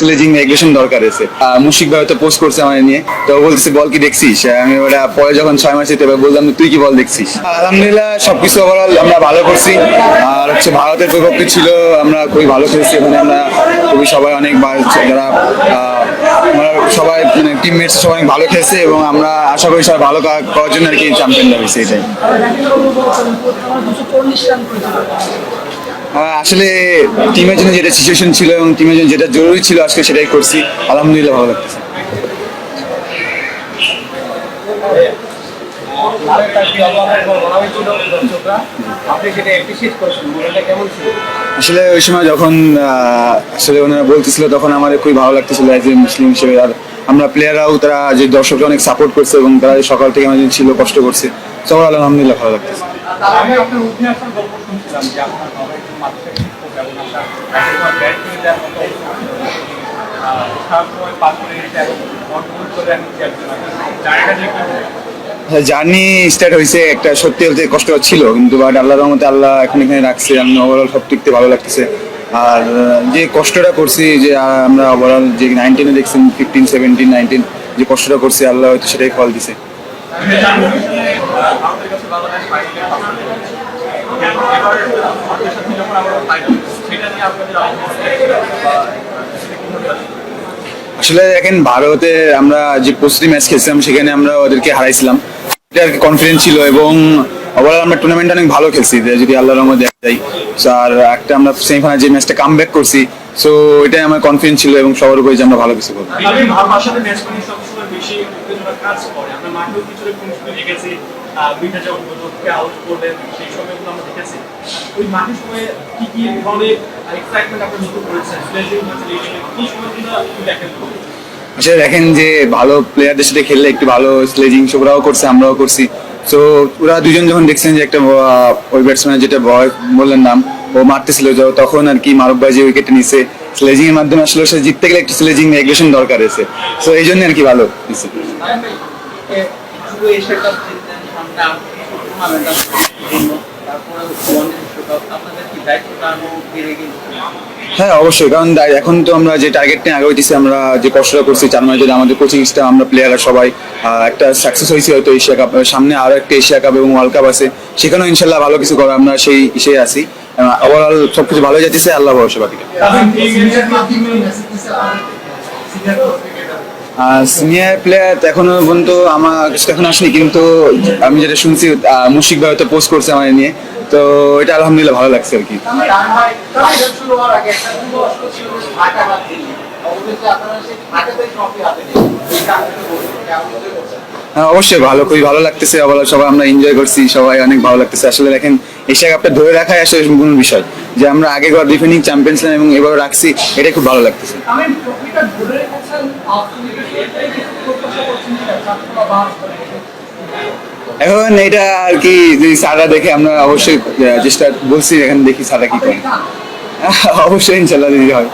Sledging aggression দরকার আছে। মুশিক ভাই পোস্ট করছে আমার নিয়ে। তো ও বল কি দেখছিস? আমি ওটা পরে যখন ছয় মাস যেতে বললাম তুই কি বল দেখছিস? আলহামদুলিল্লাহ সবকিছু ওভারঅল আমরা ভালো করছি। আর হচ্ছে ভারতের বিপক্ষে ছিল আমরা খুবই ভালো খেলছি। ওখানে আমরা খুবই সবাই অনেক যারা সবাই মানে টিমমেটস সবাই ভালো খেলছে এবং আমরা আশা করি সবাই ভালো করার জন্য আর কি চ্যাম্পিয়ন হয়েছে এটাই। আহ, আসলে টিমের জন্য যেটা সিচুয়েশন ছিল এবং টিমের জন্য যেটা জরুরি ছিল, আজকে সেটাই করছি। আলহামদুলিল্লাহ ভালো লাগতেছে। আসলে ওই সময় যখন আসলে ওনারা বলতেছিল, তখন আমার খুবই ভালো লাগতেছিল অ্যাজ এ মুসলিম হিসেবে। আর আমরা প্লেয়াররাও তারা যে দর্শকরা অনেক সাপোর্ট করছে এবং তারা সকাল থেকে আমাদের ছিল, কষ্ট করছে। সবার আলহামদুলিল্লাহ ভালো লাগতেছে। শুনছিলাম যে আপনার বাবা একজন মাদ্রাসা শিক্ষক এবং আপনার একবার ব্যাট করে দেওয়ার মতো পাস করে গেছে এবং কন্ট্রোল করে এখন চ্যাম্পিয়ন জায়গাটা যে জার্নি স্টার্ট হয়েছে একটা সত্যি বলতে কষ্ট ছিল কিন্তু বাট আল্লাহ রহমতে আল্লাহ এখন এখানে রাখছে আমি ওভারঅল সব টিকতে ভালো লাগতেছে। আর যে কষ্টটা করছি যে আমরা ওভারঅল যে নাইনটিনে দেখছেন ফিফটিন সেভেন্টিন নাইনটিন যে কষ্টটা করছি আল্লাহ হয়তো সেটাই ফল দিছে। আসলে দেখেন ভারতে আমরা যে প্রস্তুতি ম্যাচ খেলছিলাম, সেখানে আমরা ওদেরকে হারাইছিলাম। এটা আর কি কনফিডেন্স ছিল এবং ওভারঅল আমরা টুর্নামেন্ট অনেক ভালো খেলছি যদি আল্লাহর রহমতে দেখা যায়। আর একটা আমরা সেমিফাইনাল যে ম্যাচটা কাম ব্যাক করছি সো এটাই আমার কনফিডেন্স ছিল এবং সবার উপরে যে আমরা ভালো কিছু করব। যখন লোককে আউট করলেন সেই সময়গুলো আমরা দেখেছি। ওই মাঠের সময় কি কি ধরনের এক্সাইটমেন্ট আপনি করেছেন? কি সময়গুলো দেখেন? আসলে দেখেন যে ভালো প্লেয়ারদের সাথে খেললে একটু ভালো স্লেজিং ওরাও করছে আমরাও করছি। তো ওরা দুজন যখন দেখছেন যে একটা ওই ব্যাটসম্যান যেটা বয় বললেন নাম ও মারতেছিল তখন আর কি ভাই যে উইকেটে নিছে স্লেজিং এর মাধ্যমে আসলে সে জিততে গেলে একটু স্লেজিং এগ্রেশন দরকার আছে। তো এই জন্য আর কি ভালো হ্যাঁ অবশ্যই কারণ এখন তো আমরা যে টার্গেট নিয়ে আগে হইতেছি আমরা যে কষ্টটা করছি চার মাস ধরে আমাদের কোচিং স্টাফ আমরা প্লেয়াররা সবাই একটা সাকসেস হয়েছে হয়তো এশিয়া কাপ সামনে আরও একটা এশিয়া কাপ এবং ওয়ার্ল্ড কাপ আছে। সেখানেও ইনশাল্লাহ ভালো কিছু করা আমরা সেই ইসে আছি। ওভারঅল সবকিছু ভালো যাইতেছে আল্লাহ ভরসা বাকিটা। সিনিয়র প্লেয়ার এখনও পর্যন্ত আমার এখন আসেনি, কিন্তু আমি যেটা শুনছি মুশিক ভাই হয়তো পোস্ট করছে আমার নিয়ে। তো এটা আলহামদুলিল্লাহ ভালো লাগছে আর কি। আপনারা সেই হ্যাঁ অবশ্যই ভালো খুবই ভালো লাগতেছে আবার সবাই আমরা এনজয় করছি সবাই অনেক ভালো লাগতেছে। আসলে দেখেন এশিয়া কাপটা ধরে রাখাই আসলে মূল বিষয় যে আমরা আগে ঘর ডিফেন্ডিং চ্যাম্পিয়ন ছিলাম এবং এবার রাখছি এটা খুব ভালো লাগতেছে। এখন এটা আর কি যদি সারা দেখে আমরা অবশ্যই চেষ্টা বলছি এখন দেখি সারা কি করে। অবশ্যই ইনশাল্লাহ দিদি হয়।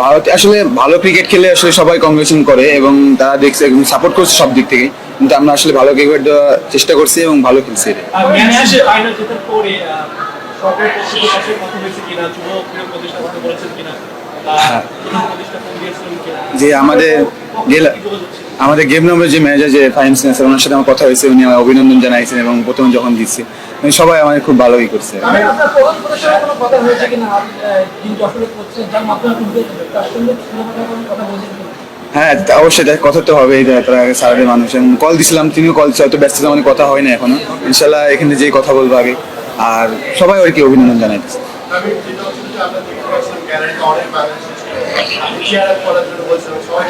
ভারত আসলে ভালো ক্রিকেট খেলে আসলে সবাই কংগ্রেচুলেশন করে এবং তারা দেখছে এবং সাপোর্ট করছে সব দিক থেকে কিন্তু আমরা আসলে ভালো ক্রিকেট দেওয়ার চেষ্টা করছি এবং ভালো খেলছি। এটা হ্যাঁ। যে আমাদের গেলা? আমাদের গেম নম্বর যে ম্যানেজার যে ফাইন্যান্স স্যার ওনার সাথে আমার কথা হয়েছে উনি আমার অভিনন্দন জানাইছেন এবং প্রথম যখন দিচ্ছে উনি সবাই আমাদের খুব ভালোই করছে। হ্যাঁ অবশ্যই তার কথা তো হবে তারা সারাদের মানুষ। কল দিছিলাম তিনিও কল হয়তো ব্যস্ততা মানে কথা হয় না এখনও। ইনশাল্লাহ এখানে যেই কথা বলব আগে। আর সবাই আর কি অভিনন্দন জানাইতেছে। আমি অনেক ছিল চেয়ার আপ করার জন্য বলছিলাম সবাই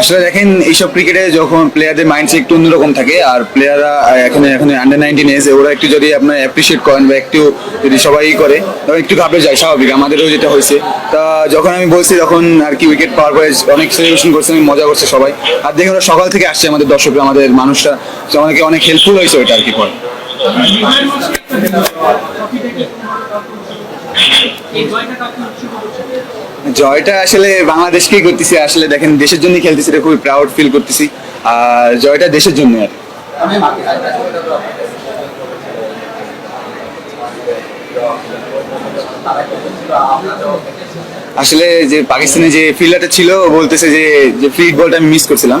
আসলে দেখেন, এইসব ক্রিকেটে যখন প্লেয়ারদের মাইন্ডসেট একটু অন্যরকম থাকে, আর প্লেয়াররা এখন, এখানে আন্ডার নাইনটিন এসে ওরা একটু যদি আপনার অ্যাপ্রিসিয়েট করেন বা একটু যদি সবাই করে, তখন একটু ঘাবড়ে যায়, স্বাভাবিক। আমাদেরও যেটা হয়েছে। তা যখন আমি বলছি, তখন আর কি উইকেট পাওয়ার পরে অনেক সেলিব্রেশন করছে আমি মজা করছে সবাই। আর দেখে ওরা সকাল থেকে আসছে আমাদের দর্শকরা, আমাদের মানুষরা। আমাদেরকে অনেক হেল্পফুল হয়েছে ওইটা আর কি পরে। জয়টা আসলে বাংলাদেশকেই করতেছি? আসলে দেখেন, দেশের জন্য খেলতেছি, এটা খুবই প্রাউড ফিল করতেছি। আর জয়টা দেশের জন্য আর আসলে যে পাকিস্তানে যে ফিল্ডারটা ছিল বলতেছে যে ফিল্ড বলটা আমি মিস করছিলাম।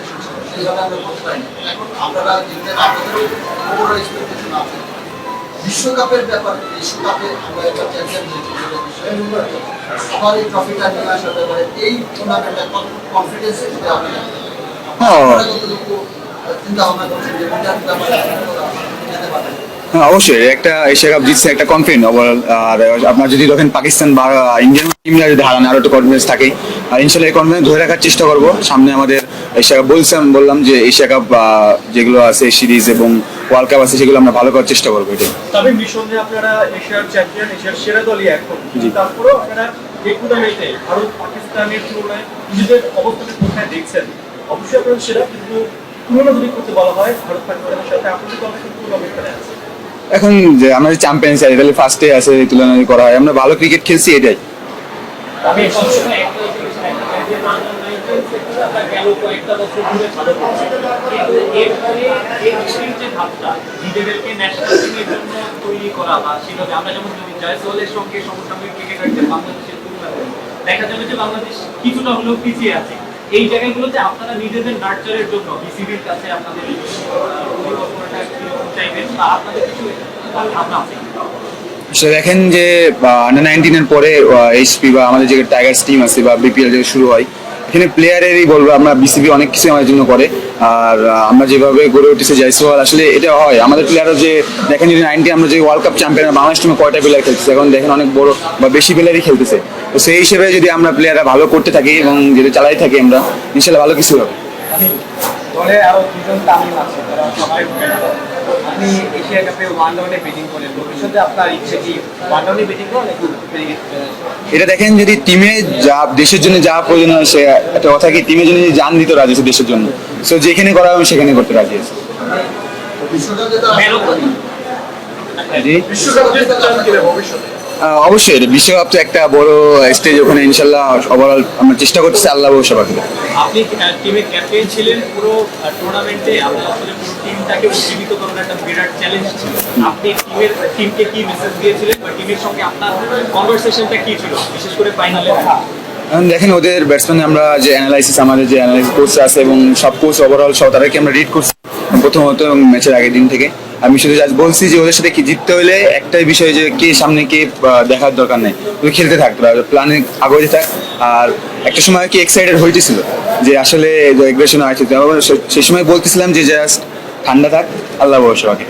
এক্সপেকটেশন আমরা করতে পারিনি এখন আপনারা জিতলেন আপনাদের বড় এক্সপেকটেশন আছে বিশ্বকাপের ব্যাপারে বিশ্বকাপে আমরা একটা চ্যাম্পিয়ন আবার এই ট্রফিটা নিয়ে আসার ব্যাপারে এই টুর্নামেন্টে কনফিডেন্স হ্যাঁ। আপনারা কতটুকু চিন্তা ভাবনা করছেন যে এটার ব্যাপারে পারেন হ্যাঁ অবশ্যই একটা এশিয়া কাপ জিতছে একটা কনফিডেন্ট ওভারঅল আর আপনার যদি দেখেন পাকিস্তান বা ইন্ডিয়ান টিমরা যদি হারান আরও একটা কনফিডেন্স থাকে আর ইনশাল্লাহ এই কনফিডেন্স ধরে রাখার চেষ্টা করব। সামনে আমাদের এশিয়া কাপ বলছিলাম বললাম যে এশিয়া কাপ যেগুলো আছে সিরিজ এবং ওয়ার্ল্ড কাপ আছে সেগুলো আমরা ভালো করার চেষ্টা করব এটাই। তবে নিঃসন্দেহে আপনারা এশিয়ার চ্যাম্পিয়ন এশিয়ার সেরা দলই এখন। তারপরেও আপনারা এই টুর্নামেন্টে ভারত পাকিস্তানের তুলনায় নিজেদের কোথায় দেখছেন? অবশ্যই আপনারা সেরা কিন্তু তুলনা যদি করতে বলা হয় ভারত পাকিস্তানের সাথে আপনাদের দল কিন্তু আছে? এখন যে আমরা চ্যাম্পিয়ন চাই তাহলে ফার্স্টে আছে এই তুলনায় করা হয়। আমরা ভালো ক্রিকেট খেলছি এটাই। আমি সবসময় একটা জিনিস দেখা যায় যে বাংলা নাইটেল সেক্টরে আমরা দেখা যাবে যে বাংলাদেশ কিছুটা হলেও পিছিয়ে আছে। এই জায়গাগুলোতে আপনারা নিজেদের নার্চারের জন্য বিসিবির কাছে আপনাদের ভাবনা আছে? দেখেন যে আন্ডার নাইনটিনের পরে এইচপি বা আমাদের যে টাইগার্স টিম আছে বা বিপিএল যে শুরু হয় এখানে প্লেয়ারেরই বলব, আমরা বিসিবি অনেক কিছু আমাদের জন্য করে। আর আমরা যেভাবে গড়ে উঠেছে, জয়সওয়াল, আসলে এটা হয়। আমাদের প্লেয়ারও যে, দেখেন যদি নাইনটি আমরা যে ওয়ার্ল্ড কাপ চ্যাম্পিয়ন বাংলাদেশ টিমে কয়টা প্লেয়ার খেলতেছে? এখন দেখেন অনেক বড় বা বেশি প্লেয়ারই খেলতেছে। তো সেই হিসেবে যদি আমরা প্লেয়াররা ভালো করতে থাকি এবং যদি চালাই থাকি আমরা, ইনশাল্লাহ ভালো কিছু হবে। দলে আরও দুজন আছে, তারা সবাই আপনি এশিয়া কাপে ওয়ান ডাউনে ব্যাটিং করেন। ভবিষ্যতে আপনার ইচ্ছে কি ওয়ান ডাউনে ব্যাটিং করেন এটা দেখেন যদি টিমে যা দেশের জন্য যা প্রয়োজন হয় সে একটা কথা কি টিমের জন্য জান দিতে রাজি আছে দেশের জন্য। সো যেখানে করা হবে সেখানে করতে রাজি আছে। অবশ্যই বিশ্বকাপ তো একটা বড় স্টেজ ওখানে ইনশাল্লাহ ওভারঅল আমরা চেষ্টা করতেছি আল্লাহ বাকি আপনি টিমের ক্যাপ্টেন ছিলেন পুরো টুর্নামেন্টে আপনার টিমটাকে উজ্জীবিত করার একটা বিরাট চ্যালেঞ্জ ছিল। আপনি টিমের টিমকে কি মেসেজ দিয়েছিলেন বা টিমের সঙ্গে আপনার কনভারসেশনটা কি ছিল, বিশেষ করে ফাইনালে দেখেন, ওদের ব্যাটসম্যান আমরা যে অ্যানালাইসিস আমাদের যে অ্যানালাইসিস কোর্স আছে এবং সব কোর্স ওভারঅল সব তাদেরকে আমরা রিড করছি প্রথমত এবং ম্যাচের আগের দিন থেকে। আমি শুধু জাস্ট বলছি যে ওদের সাথে কি জিততে হলে একটাই বিষয় যে কে সামনে কে দেখার দরকার নেই। তুই খেলতে থাক প্ল্যানে আগে থাক। আর একটা সময় কি এক্সাইটেড হইতেছিল যে আসলে এগ্রেশন সে- সেই সময় বলতেছিলাম যে জাস্ট ঠান্ডা থাক আল্লাহ ভরসা বাকি